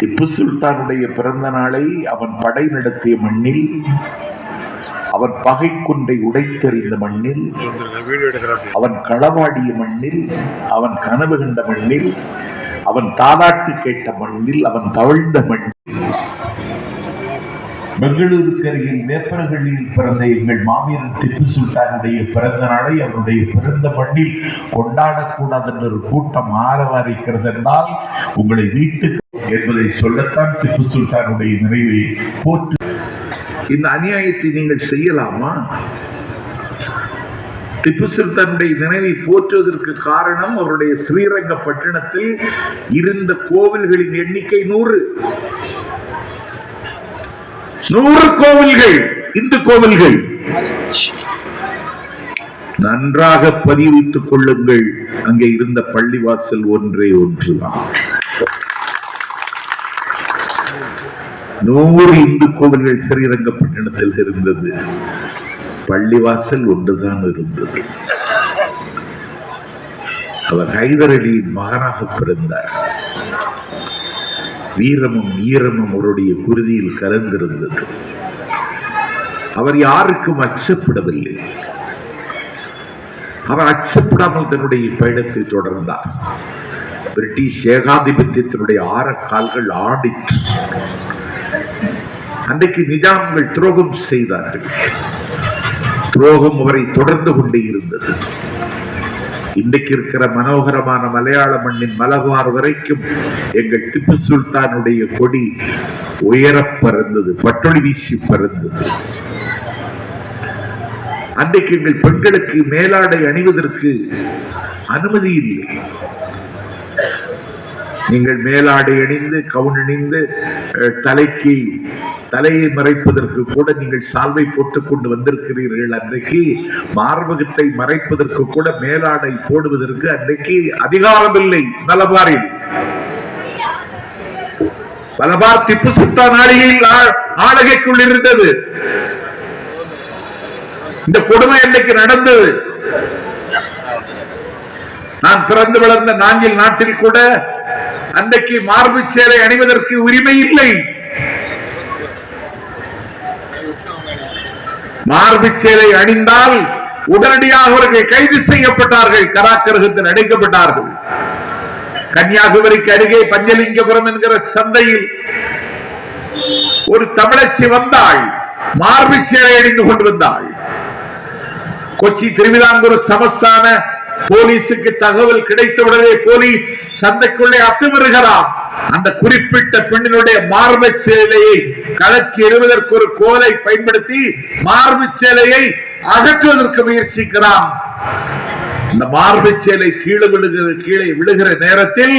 திப்பு சுல்தானுடைய பிறந்த நாளை அவன் படை நடத்திய மண்ணில் அவன் பகை குன்றை உடைத்தெறிந்த மண்ணில் அவன் களவாடிய மண்ணில் அவன் கனவு கண்ட மண்ணில் அவன் தானாட்டு கேட்ட மண்ணில் அவன் தவழ்ந்த மண்ணில். பெங்களூருக்கு அருகில் வேப்பரகளில் பிறந்த எங்கள் மாவீரர் திப்பு சுல்தானுடைய பிறந்த நாளை அவருடைய பிறந்த மண்ணில் கொண்டாடக்கூடாது என்ற ஒரு கூட்டம் ஆரவாரிக்கிறது என்றால் உங்களை வீட்டுக்கு என்பதை சொல்லத்தான் திப்பு சுல்தானுடைய நிறைவை போற்று. இந்த அநியாயத்தை நீங்கள் செய்யலாமா? திப்பு சுல்தானுடைய நினைவை போற்றுவதற்கு காரணம் அவருடைய ஸ்ரீரங்க பட்டணத்தில் இருந்த கோவில்களின் எண்ணிக்கை நூறு. நூறு கோவில்கள் இந்து கோவில்கள். நன்றாக பதிவித்துக் கொள்ளுங்கள். அங்கே இருந்த பள்ளிவாசல் ஒன்றே ஒன்றுதான். நூறு இந்து கோவில்கள் ஸ்ரீரங்கப்பட்டினத்தில் இருந்தது. பள்ளிவாசல் ஒன்றுதான் இருந்தது. அவர் ஹைதர் அலியின் மகனாக பிறந்தார். வீரமும் ஈரமும் அவருடைய குருதியில் கலந்திருந்தது. அவர் யாருக்கும் அச்சப்படவில்லை. அவர் அச்சப்படாமல் தன்னுடைய பயணத்தை தொடர்ந்தார். பிரிட்டிஷ் ஏகாதிபத்தியத்தினுடைய ஆரக்கால்கள் ஆடிற்று. அன்றைக்கு நிஜாம்கள் துரோகம் செய்தார்கள். துரோகம் அவரை தொடர்ந்து கொண்டே இருந்தது. இன்றைக்கு இருக்கிற மனோகரமான மலையாள மண்ணின் மலகுவார் வரைக்கும் எங்கள் திப்பு சுல்தானுடைய கொடி உயர பறந்தது பட்டொளி வீசி பறந்தது. அன்றைக்கு எங்கள் பெண்களுக்கு மேலாடை அணிவதற்கு அனுமதி இல்லை. நீங்கள் மேலாடை அணிந்து கவுன் அணிந்து தலைக்கு தலையை மறைப்பதற்கு கூட நீங்கள் சால்வை போட்டுக் கொண்டு வந்திருக்கிறீர்கள் அன்றைக்கு மார்பகத்தை மறைப்பதற்கு கூட மேலாடை போடுவதற்கு அன்றைக்கு அதிகாரம் இல்லை மலபாரில். மலபார் திப்பு சுல்தான் ஆளிகையில் ஆளுகைக்குள் இருந்தது. இந்த கொடுமை அன்றைக்கு நடந்தது. நான் பிறந்து வளர்ந்த நாஞ்சில் நாட்டில் கூட அன்றைக்கு மார்பு சேரை அணிவதற்கு உரிமை இல்லை. மார்பு சேலை அணிந்தால் உடனடியாக அவர்கள் கைது செய்யப்பட்டார்கள். கராக்கரகத்தில் அடைக்கப்பட்டார்கள். கன்னியாகுமரிக்கு அருகே பஞ்சலிங்கபுரம் என்கிற சந்தையில் ஒரு தமிழச்சி வந்தாள். மார்பு சேலை அணிந்து கொண்டு வந்தாள். கொச்சி திருவிதாங்கூர் சமஸ்தான போலீசுக்கு தகவல் கிடைத்தவுடனே போலீஸ் சந்தைக்குள்ளே அத்துமீறுகிறார். அந்த குறிப்பிட்ட பெண்ணினுடைய மார்பு சேலையை கலக்கி எழுவதற்கு ஒரு கோலை பயன்படுத்தி மார்பு சேலையை அகற்றுவதற்கு முயற்சிக்கிறான். இந்த மார்பு சேலை கீழே விழுகிற கீழே விழுகிற நேரத்தில்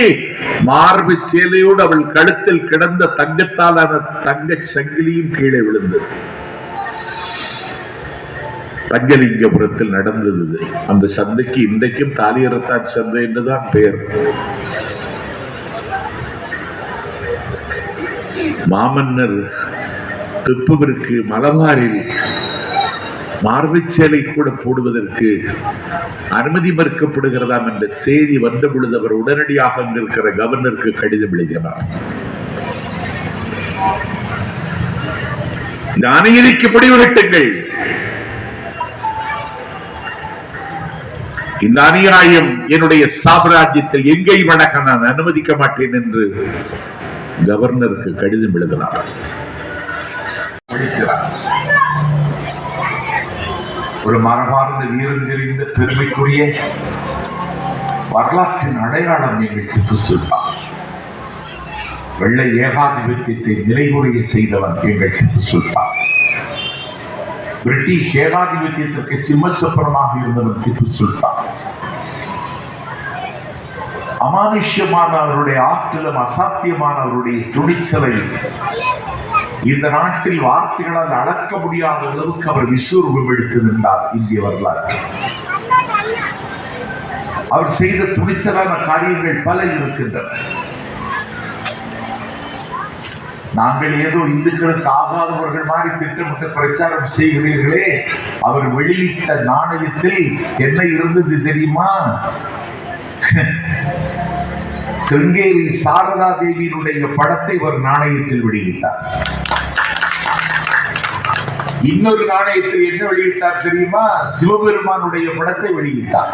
மார்பு சேலையோடு அவள் கழுத்தில் கிடந்த தங்கத்தாலான தங்க சங்கிலியும் கீழே விழுந்தது. தங்கலிங்கபுரத்தில் நடந்தது அந்த சந்தைக்கு இன்றைக்கும் தாலியரத்தான் சந்தை என்றுதான் பெயர். மாமன்னர் திப்புவிற்கு மலபாரில் மார்புச்சேலை கூட போடுவதற்கு அனுமதி மறுக்கப்படுகிறதாம் என்ற செய்தி வந்த பொழுது அவர் உடனடியாக இருக்கிற கவர்னருக்கு கடிதம் எழுதினார். இந்த அநீதிக்கு முடிவு இந்த அநியாயம் என்னுடைய சாம்ராஜ்யத்தில் எங்கேயும் நடக்க நான் அனுமதிக்க மாட்டேன் என்று கவர்னருக்கு கடிதம் எழுதினார் ஒரு மரபார்ந்த வீரம் தெரிந்த பெருமைக்குரிய வரலாற்றின் அடையாளம் எங்கள் சுல்தான் வெள்ளை ஏகாதிபத்தியத்தை நிலைகுறைய செய்தவன் எங்கள் திப்பு சுல்தான் பிரிட்டிஷ் ஏகாதிபத்தியத்திற்கு சிம்மசுப்பரமாக இருந்தவன் திப்பு சுல்தான் அமானுஷ்யமான அவருடைய ஆற்றலும் அசாத்தியமான அவருடைய துணிச்சலை இந்த நாட்டில் வார்த்தைகளால் அளக்க முடியாத அளவுக்கு அவர் விஸ்வரூபம் எடுத்து நின்றார் இந்திய வரலாறு அவர் செய்த துணிச்சலான காரியங்கள் பல இருக்கின்றன. நாங்கள் ஏதோ இந்துக்களுக்கு ஆகாதவர்கள் மாதிரி திட்டமிட்டு பிரச்சாரம் செய்கிறீர்களே அவர் வெளியிட்ட நாணயத்தில் என்ன இருந்தது தெரியுமா? சிருங்கேரி சாரதா தேவியினுடைய படத்தை ஒரு நாணயத்தில் வெளியிட்டார். இன்னொரு நாணயத்தில் என்ன வெளியிட்டார் தெரியுமா? சிவபெருமானுடைய படத்தை வெளியிட்டார்.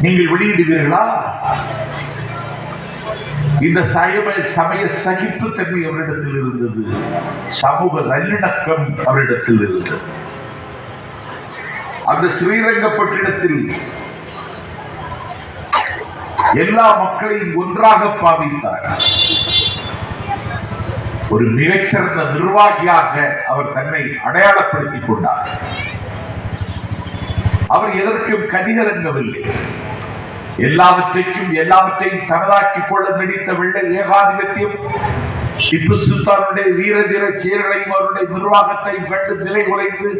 நீங்கள் வெளியிடுவீர்களா? இந்த சமய சமய சகிப்புத்தன்மை அவரிடத்தில் இருந்தது. சமூக நல்லிணக்கம் அவரிடத்தில் இருந்தது. அந்த ஸ்ரீரங்கப்பட்டினத்தில் எல்லா மக்களையும் ஒன்றாக பாவித்தார். ஒரு மிகச்சிறந்த நிர்வாகியாக அவர் தன்னை அடையாளப்படுத்திக் கொண்டார். அவர் எதற்கும் கதிகலங்கவில்லை எல்லாவற்றைக்கும் எல்லாவற்றையும் தனதாக்கிக் கொள்ள நடித்த வெள்ள ஏகாதிபத்தியம் திப்பு சுல்தானுடைய வீர தீர செயல்களையும் அவருடைய நிர்வாகத்தையும் கண்டு நிலை குலைந்து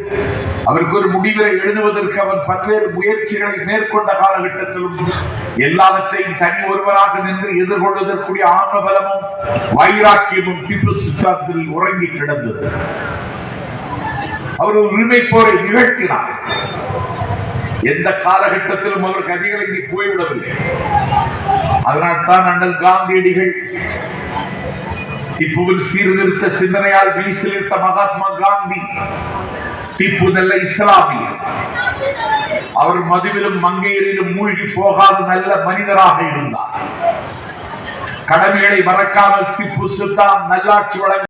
அவருக்கு ஒரு முடிவை எழுதுவதற்கு அவர் பல்வேறு முயற்சிகளை மேற்கொண்ட காலகட்டத்திலும் எல்லாவற்றையும் தனி ஒருவராக நின்று எதிர்கொள்வதற்குரிய ஆன்ம பலமும் வைராக்கியமும் திப்பு சுல்தானத்தில் உறங்கி கிடந்தது. அவர் உரிமை போரை நிகழ்த்தினார். எந்த காலகட்டத்திலும் அவர் கதிகலங்கி போய்விடவில்லை. அதனால்தான் அண்ணல் காந்தியடிகள் திப்புவில் சீர்திருத்த சிந்தனையால் வீசிலிருத்த மகாத்மா காந்தி திப்பு நல்ல இஸ்லாமியர் அவர் மதுவிலும் மங்கையரிலும் மூழ்கி போகாத நல்ல மனிதராக இருந்தார். கடமைகளை மறக்காமல் திப்பு சுல்தான் நல்லாட்சி வழங்க